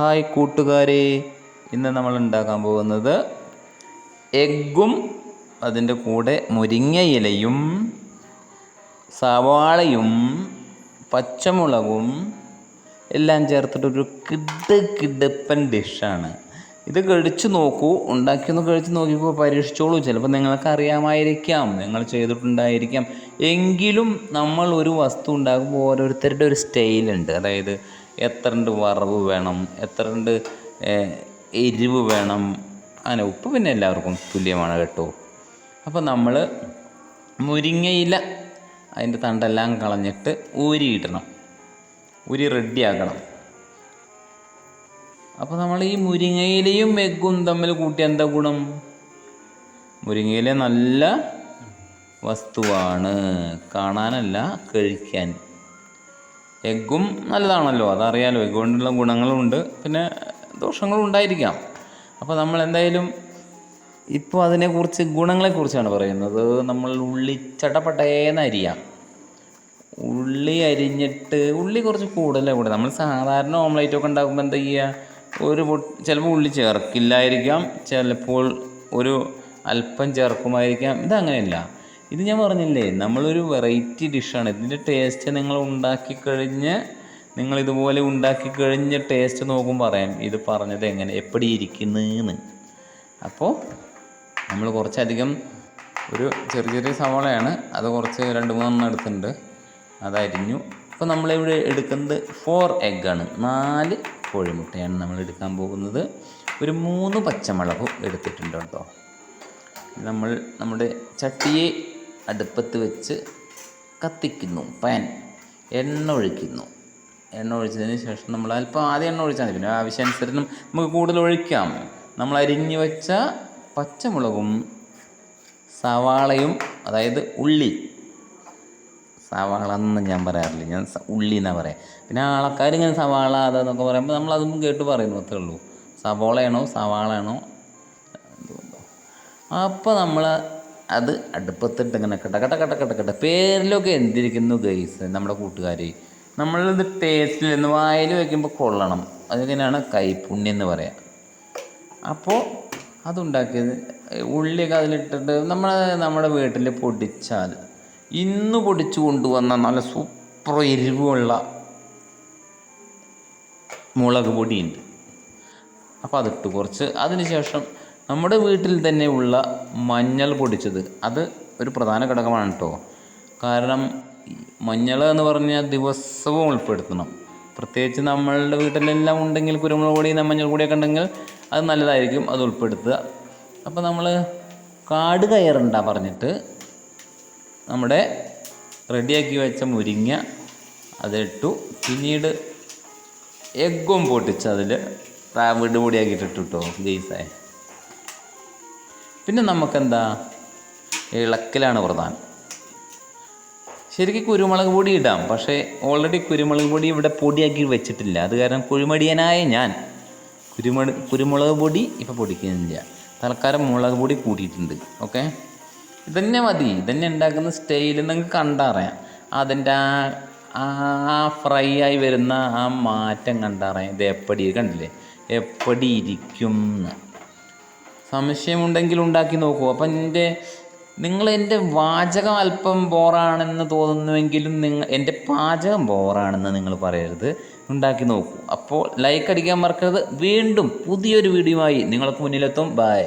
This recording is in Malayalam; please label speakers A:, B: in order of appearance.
A: ഹായ് കൂട്ടുകാരെ. ഇന്ന് നമ്മൾ ഉണ്ടാക്കാൻ പോകുന്നത് എഗ്ഗും അതിന്റെ കൂടെ മുരിങ്ങയിലയും സവാളയും പച്ചമുളകും എല്ലാം ചേർത്തിട്ടൊരു കിഡ് കിടപ്പൻ ഡിഷാണ്. ഇത് കഴിച്ചു നോക്കൂ. ഉണ്ടാക്കിയൊന്ന് കഴിച്ച് നോക്കിയപ്പോൾ പരീക്ഷിച്ചോളൂ. ചിലപ്പോൾ നിങ്ങൾക്ക് അറിയാമായിരിക്കാം. നിങ്ങൾ ചെയ്തിട്ടുണ്ടായിരിക്കാം. എങ്കിലും നമ്മൾ ഒരു വസ്തു ഉണ്ടാക്കുമ്പോൾ ഓരോരുത്തരുടെ ഒരു സ്റ്റൈലുണ്ട്. അതായത് എത്രണ്ട് വറവ് വേണം? എത്രണ്ട് എരിവ് വേണം? അങ്ങനെ ഉപ്പ് പിന്നെ എല്ലാവർക്കും തുല്യമാണ് കേട്ടോ. അപ്പോൾ നമ്മൾ മുരിങ്ങയില അതിന്റെ തണ്ടെല്ലാം കളഞ്ഞിട്ട് ഊരിയിടണം ഊരി റെഡിയാക്കണം അപ്പോൾ നമ്മൾ ഈ മുരിങ്ങയിലയും എഗ്ഗും തമ്മിൽ കൂട്ടി എന്താ ഗുണം? മുരിങ്ങയില നല്ല വസ്തുവാണ്. കാണാനല്ല കഴിക്കാൻ. എഗ്ഗും നല്ലതാണല്ലോ അതറിയാലോ. എഗ്ഗ് കൊണ്ടുള്ള ഗുണങ്ങളുണ്ട് പിന്നെ ദോഷങ്ങളും ഉണ്ടായിരിക്കാം. അപ്പോൾ നമ്മൾ എന്തായാലും ഇപ്പോൾ അതിനെക്കുറിച്ച് ഗുണങ്ങളെക്കുറിച്ചാണ് പറയുന്നത്. നമ്മൾ ഉള്ളി ചട്ടപ്പട്ടേന്ന് അരിയാം. ഉള്ളി അരിഞ്ഞിട്ട് ഉള്ളി കുറച്ച് കൂടുതലാണ് കൂടെ. നമ്മൾ സാധാരണ ഓംലേറ്റ് ഉണ്ടാക്കുമ്പോൾ എന്താ ചെയ്യുക ഒരു ചിലപ്പോൾ ഉള്ളി ചേർക്കില്ലായിരിക്കാം ചിലപ്പോൾ ഒരു അല്പം ചേർക്കുമായിരിക്കാം. ഇതങ്ങനെയല്ല. ഇത് ഞാൻ പറഞ്ഞില്ലേ നമ്മളൊരു വെറൈറ്റി ഡിഷാണ് ഇതിന്റെ ടേസ്റ്റ് നിങ്ങൾ ഉണ്ടാക്കി കഴിഞ്ഞ് നിങ്ങൾ ഇതുപോലെ ഉണ്ടാക്കി കഴിഞ്ഞ് ടേസ്റ്റ് നോക്കുമ്പോൾ പറയാം ഇത് പറഞ്ഞത് എങ്ങനെ എപ്പടി ഇരിക്കുന്നതെന്ന് അപ്പോൾ നമ്മൾ കുറച്ചധികം ഒരു ചെറിയ ചെറിയ സവാളയാണ് അത് കുറച്ച് രണ്ട് മൂന്നെണ്ണം എടുത്തിട്ടുണ്ട് അതരിഞ്ഞു അപ്പോൾ നമ്മളിവിടെ എടുക്കുന്നത് ഫോർ എഗ്ഗാണ് നാല് കോഴിമുട്ടയാണ് നമ്മൾ എടുക്കാൻ പോകുന്നത്. ഒരു മൂന്ന് പച്ചമുളകും എടുത്തിട്ടുണ്ട് കേട്ടോ. നമ്മൾ നമ്മുടെ ചട്ടിയെ അടുപ്പത്ത് വെച്ച് കത്തിക്കുന്നു. പാൻ എണ്ണ ഒഴിക്കുന്നു. എണ്ണ ഒഴിച്ചതിന് ശേഷം നമ്മൾ അല്പം ആദ്യം എണ്ണ ഒഴിച്ചാൽ മതി. പിന്നെ ആവശ്യാനുസരണം നമുക്ക് കൂടുതൽ ഒഴിക്കാം. നമ്മൾ അരിഞ്ഞു വെച്ച പച്ചമുളകും സവാളയും അതായത് ഉള്ളി. സവാള എന്ന് ഞാൻ പറയാറില്ല. ഞാൻ ഉള്ളി എന്നാണ് പറയാം. പിന്നെ ആൾക്കാർ ഇങ്ങനെ സവാള അതെന്നൊക്കെ പറയുമ്പോൾ നമ്മൾ അതൊന്നും കേട്ട് പറയുന്നു. അത്രേ ഉള്ളൂ. സവാളയാണോ സവാളയാണോ? അപ്പോൾ നമ്മൾ അത് അടുപ്പത്തിട്ട് ഇങ്ങനെ കട്ട കട്ട കട്ട കട്ട കട്ട പേരിലൊക്കെ എന്തിരിക്കുന്നു ഗൈസ് നമ്മുടെ കൂട്ടുകാർ നമ്മളിത് ടേസ്റ്റിൽ നിന്ന് വായിൽ വയ്ക്കുമ്പോൾ കൊള്ളണം. അതിങ്ങനെയാണ്? കൈപ്പുണ്യം എന്ന് പറയാം. അപ്പോൾ അതുണ്ടാക്കിയത് ഉള്ളിയൊക്കെ അതിലിട്ടിട്ട് നമ്മൾ നമ്മുടെ വീട്ടിൽ പൊടിച്ചാൽ ഇന്ന് പൊടിച്ചു കൊണ്ടുവന്ന നല്ല സൂപ്പർ എരിവുള്ള മുളക് പൊടിയുണ്ട്. അപ്പോൾ അതിട്ട് കുറച്ച്. അതിനുശേഷം നമ്മുടെ വീട്ടിൽ തന്നെ ഉള്ള മഞ്ഞൾ പൊടിച്ചത് അത് ഒരു പ്രധാന ഘടകമാണ് കേട്ടോ കാരണം മഞ്ഞൾ എന്ന് പറഞ്ഞാൽ ദിവസവും ഉൾപ്പെടുത്തണം. പ്രത്യേകിച്ച് നമ്മളുടെ വീട്ടിലെല്ലാം ഉണ്ടെങ്കിൽ കുരുമുളക് പൊടി മഞ്ഞൾ പൊടിയൊക്കെ ഉണ്ടെങ്കിൽ അത് നല്ലതായിരിക്കും അത് ഉൾപ്പെടുത്തുക. അപ്പോൾ നമ്മൾ കാട് കയറണ്ട പറഞ്ഞിട്ട് നമ്മുടെ റെഡിയാക്കി വെച്ച മുരിങ്ങ അതിട്ടു. പിന്നീട് എഗ്ഗും പൊട്ടിച്ച് അതിൽ വീട് പൊടിയാക്കിയിട്ടിട്ടു കേട്ടോ ഗെയ്സേ പിന്നെ നമുക്കെന്താ? ഇളക്കലാണ് പ്രധാനം. ശരിക്കും കുരുമുളക് പൊടി ഇടാം. പക്ഷേ ഓൾറെഡി കുരുമുളക് പൊടി ഇവിടെ പൊടിയാക്കി വെച്ചിട്ടില്ല. അത് കാരണം കുഴിമടിയനായ ഞാൻ കുരുമുളക് കുരുമുളക് പൊടി ഇപ്പം പൊടിക്കുന്നില്ല. തൽക്കാലം മുളക് പൊടി കൂട്ടിയിട്ടുണ്ട്. ഓക്കെ? ഇതന്നെ മതി. ഇതന്നെ ഉണ്ടാക്കുന്ന സ്റ്റൈൽ നിങ്ങൾക്ക് കണ്ടറിയാം. അതിന്റെ ആ ആ ഫ്രൈ ആയി വരുന്ന ആ മാറ്റം കണ്ടറിയാം. ഇത് എപ്പടി കണ്ടില്ലേ? എപ്പടി ഇരിക്കും സംശയമുണ്ടെങ്കിൽ ഉണ്ടാക്കി നോക്കൂ. അപ്പം എന്റെ നിങ്ങൾ എന്റെ വാചകം അല്പം ബോറാണെന്ന് തോന്നുന്നുവെങ്കിലും നിങ്ങൾ എന്റെ പാചകം ബോറാണെന്ന് നിങ്ങൾ പറയരുത്. ഉണ്ടാക്കി നോക്കൂ. അപ്പോൾ ലൈക്ക് അടിക്കാൻ മറക്കരുത്. വീണ്ടും പുതിയൊരു വീഡിയോ ആയി നിങ്ങൾക്ക് മുന്നിലെത്തും. ബൈ